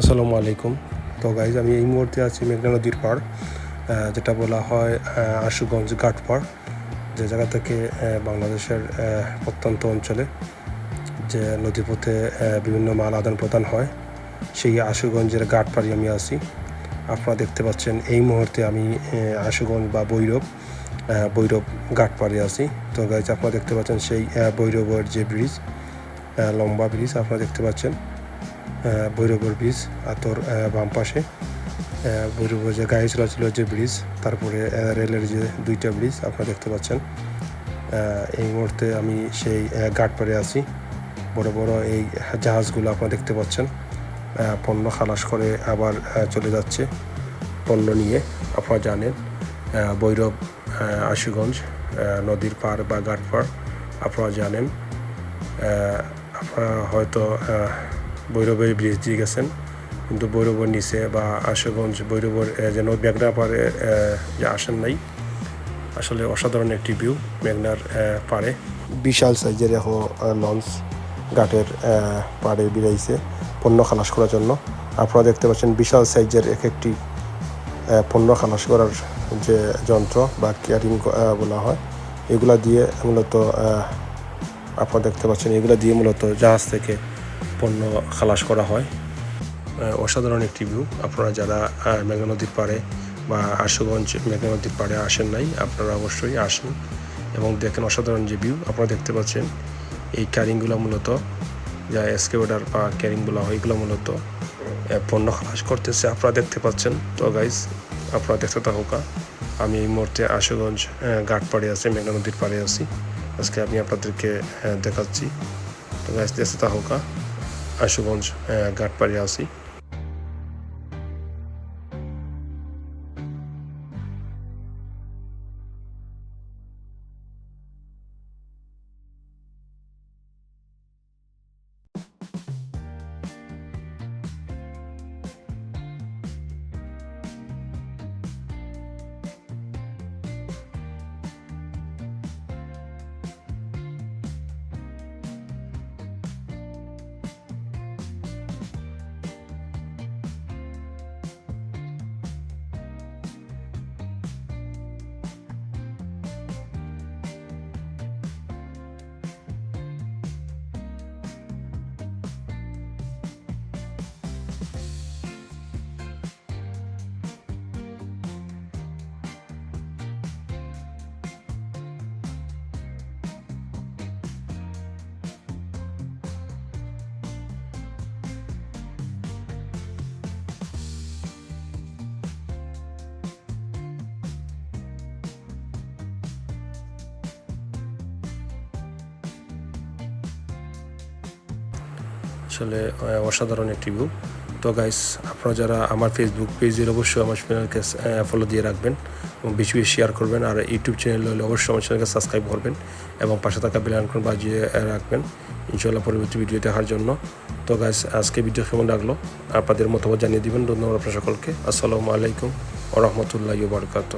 আসসালামু আলাইকুম। তো গাইজ আমি এই মুহূর্তে আছি মেঘনা নদীর পাড় যেটা বলা হয় আশুগঞ্জ ঘাটপাড় যে জায়গা থেকে বাংলাদেশের প্রত্যন্ত অঞ্চলে যে নদীপথে বিভিন্ন মাল আদান প্রদান হয়, সেই আশুগঞ্জের ঘাটপাড়ে আমি আছি। আপনারা দেখতে পাচ্ছেন এই মুহূর্তে আমি আশুগঞ্জ বা বৈরব বৈরব ঘাটপাড়ে আছি। তো গাইজ আপনারা দেখতে পাচ্ছেন সেই বৈরবের যে ব্রিজ লম্বা ব্রিজ আপনারা দেখতে পাচ্ছেন। ভৈরবের ব্রিজ আর তোর আহ, বাম পাশে। আহ, ভৈরবের যে গায়ে চলাচল যে ব্রিজ তারপরে রেলের যে দুইটা ব্রিজ আপনারা দেখতে পাচ্ছেন। এই মুহূর্তে আমি সেই ঘাটপাড়ে আছি। বড় বড় এই জাহাজগুলো আপনারা দেখতে পাচ্ছেন। পণ্য খালাস করে আবার চলে যাচ্ছে। পণ্য নিয়ে আপনারা জানেন ভৈরব আশুগঞ্জ নদীর পার বা ঘাট পার আপনারা জানেন। আপনারা হয়তো ভৈরবের ব্রিজ দিয়ে গেছেন। কিন্তু ভৈরবের নিচে বা আশুগঞ্জ ভৈরবের যেন মেঘনা পাড়ে যে আসেন নাই, আসলে অসাধারণ একটি ভিউ মেঘনার পাড়ে। বিশাল সাইজের এখন লঞ্চ ঘাটের পাড়ে বিরাইছে পণ্য খালাস করার জন্য। আপনারা দেখতে পাচ্ছেন বিশাল সাইজের এক একটি পণ্য খালাস করার যে যন্ত্র বা ক্যারিং বলা হয়। এগুলা দিয়ে মূলত আপনারা দেখতে পাচ্ছেন, এগুলো দিয়ে মূলত জাহাজ থেকে পণ্য খালাস করা হয়। অসাধারণ একটি ভিউ আপনারা যারা মেঘনা নদীর পাড়ে বা আশুগঞ্জ মেঘনা নদীর পাড়ে আসেন নাই, আপনারা অবশ্যই আসেন এবং দেখেন অসাধারণ যে ভিউ আপনারা দেখতে পাচ্ছেন এই ক্যারিংগুলো মূলত, যা এসকেভেটার বা ক্যারিং বলা হয়, এগুলো মূলত পণ্য খালাস করতেছে। আপনারা দেখতে পাচ্ছেন, তো গাইজ আপনারা দেখতে থাকুকা আমি এই মুহূর্তে আশুগঞ্জ ঘাট পাড়ে আছি, মেঘনা নদীর পাড়ে আছি। আজকে আমি আপনাদেরকে দেখাচ্ছি। তো গাইজ দেখতে থাকুকা আশুগঞ্জ আহ, ঘাট পাড়ে আছি আসলে অসাধারণ একটি ভিউ তো গাইস আপনারা যারা আমার ফেসবুক পেজের অবশ্যই আমার চ্যানেলকে ফলো দিয়ে রাখবেন এবং বেশি বেশি শেয়ার করবেন। আর ইউটিউব চ্যানেল হলে অবশ্যই আমার চ্যানেলকে সাবস্ক্রাইব করবেন এবং পাশে থাকা বেল আইকন বাজিয়ে রাখবেন ইনশাল্লাহ পরবর্তী ভিডিও দেখার জন্য। তো গাইস আজকে ভিডিও কেমন লাগল? আপনাদের মতামত জানিয়ে দিবেন। ধন্যবাদ আপনার সকলকে। আসসালামু আলাইকুম ও রহমতুল্লাহ বারকাত